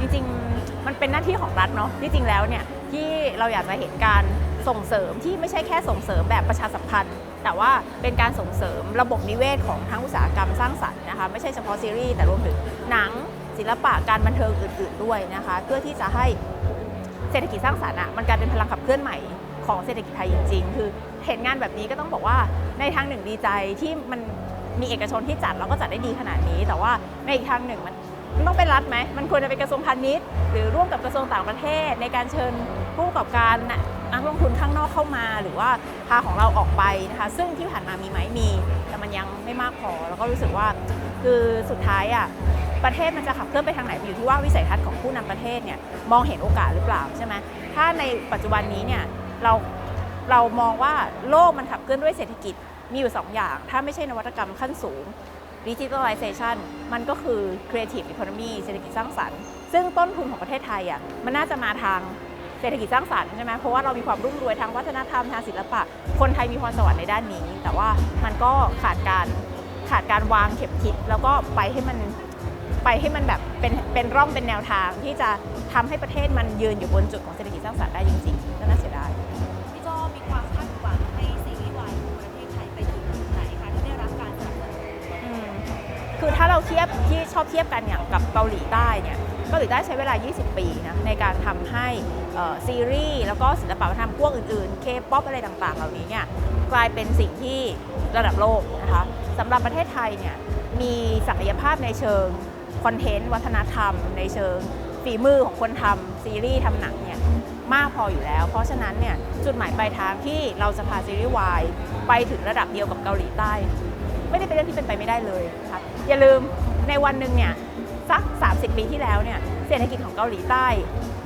จริงๆ มันเป็นหน้าที่ของรัฐเนาะที่จริงแล้วเนี่ยที่เราอยากจะเห็นการส่งเสริมที่ไม่ใช่แค่ส่งเสริมแบบประชาสัมพันธ์ แต่ว่าเป็นการส่งเสริมระบบนิเวศของทั้งอุตสาหกรรมสร้างสรรค์นะคะไม่ใช่เฉพาะซีรีส์แต่รวมถึงหนังศิลปะการบันเทิงอื่น ๆด้วยนะคะเพื่อที่จะให้เศรษฐกิจสร้างสรรค์อะมันกลายเป็นพลังขับเคลื่อนใหม่ของเศรษฐกิจไทยจริง ๆ คือเห็นงานแบบนี้ก็ต้องบอกว่าในทางหนึ่งดีใจที่มันมีเอกชนที่จัดแล้วก็จัดได้ดีขนาดนี้ แต่ว่าในอีกทางหนึ่งมัน มันต้องเป็นรัฐไหม มันควรจะเป็นกระทรวงพาณิชย์ หรือร่วมกับกระทรวงต่างประเทศ ในการเชิญผู้ประกอบการนักลงทุนข้างนอกเข้ามา หรือว่าพาของเราออกไปนะคะ ซึ่งที่ผ่านมามีไหมมี แต่มันยังไม่มากพอ แล้วก็รู้สึกว่าคือสุดท้ายอะประเทศมันจะขับเคลื่อนไปทางไหนอยู่ที่ว่าวิสัยทัศน์ของผู้นำประเทศเนี่ยมองเห็นโอกาสหรือเปล่าใช่ไหมถ้าในปัจจุบันนี้เนี่ยเราเรามองว่าโลกมันขับเคลื่อนด้วยเศรษฐกิจมีอยู่ 2 อย่าง ถ้าไม่ใช่นวัตกรรมขั้นสูง digitalization มันก็คือ creative economy เศรษฐกิจสร้างสรรค์ ซึ่งต้นทุนของประเทศไทยอะมันน่าจะมาทางเศรษฐกิจสร้างสรรค์ใช่ไหมเพราะว่าเรามีความรุ่มรวยทางวัฒนธรรมทางศิลปะ คนไทยมีพรสวรรค์ในด้านนี้ แต่ว่ามันก็ขาดการขาดการวางเข็มทิศแล้วก็ไปให้มันไปให้มันแบบเป็นเป็นร่องเป็นแนวทางที่จะทำให้ประเทศมันยืนอยู่บนจุดของเศรษฐกิจสร้างสรรค์ได้จริงๆก็น่าเสียดาย คือถ้าเราเทียบที่ชอบเทียบกันอย่างกับเกาหลีใต้เนี่ยเกาหลีใต้ใช้เวลา 20 ปีนะในการทำให้ซีรีส์แล้วก็ศิลปะวัฒนธรรมพวกอื่นๆเคป๊อปอะไรต่างๆ เหล่านี้เนี่ยกลายเป็นสิ่งที่ระดับโลกนะคะสำหรับประเทศไทยเนี่ยมีศักยภาพในเชิงคอนเทนต์วัฒนธรรม ในเชิงฝีมือของคนทำซีรีส์ทำหนังเนี่ยมากพออยู่แล้ว เพราะฉะนั้นเนี่ยจุดหมายปลายทางที่เราจะพาซีรีส์วายไปถึงระดับเดียวกับเกาหลีใต้ ไม่ได้เป็นเรื่องที่เป็นไปไม่ได้เลยครับอย่าลืมในวันหนึ่งเนี่ยสัก 30 ปีที่แล้วเนี่ยเศรษฐกิจของเกาหลีใต้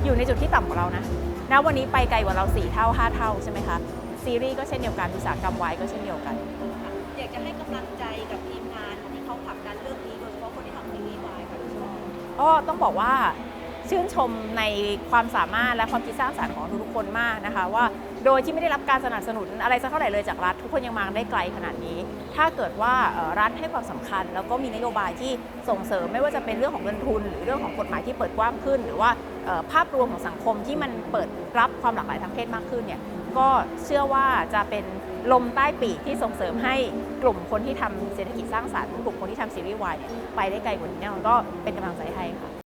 อยู่ในจุดที่ต่ำกว่าเรานะณวันนี้ไปไกลกว่าเรา 4 เท่า 5 เท่าใช่ไหมคะซีรีส์ก็เช่นเดียวกันอุตสาหกรรมวายก็เช่นเดียวกันค่ะอยากจะให้กำลังใจกับทีมงานที่เขาผลักดันเรื่องนี้โดยเฉพาะคนที่ทำซีรีส์วายค่ะพี่โจก็ต้องบอกว่า ชื่นชมในความสามารถและความคิดสร้างสรรค์ของทุกๆคนมากนะคะ ว่าโดยที่ไม่ได้รับการสนับสนุนอะไรสักเท่าไหร่เลยจากรัฐ ทุกคนยังมาได้ไกลขนาดนี้ ถ้าเกิดว่ารัฐให้ความสำคัญ แล้วก็มีนโยบายที่ส่งเสริมไม่ว่าจะเป็นเรื่องของเงินทุน หรือเรื่องของกฎหมายที่เปิดกว้างขึ้น หรือว่าภาพรวมของสังคมที่มันเปิดรับความหลากหลายทางเพศมากขึ้นเนี่ยก็เชื่อว่าจะเป็นลมใต้ปีกที่ส่งเสริมให้กลุ่มคนที่ทำเศรษฐกิจสร้างสรรค์กลุ่มคนที่ทำซีรีส์วายไปได้ไกลกว่านี้แน่นอนก็เป็นกำลังใจให้ค่ะ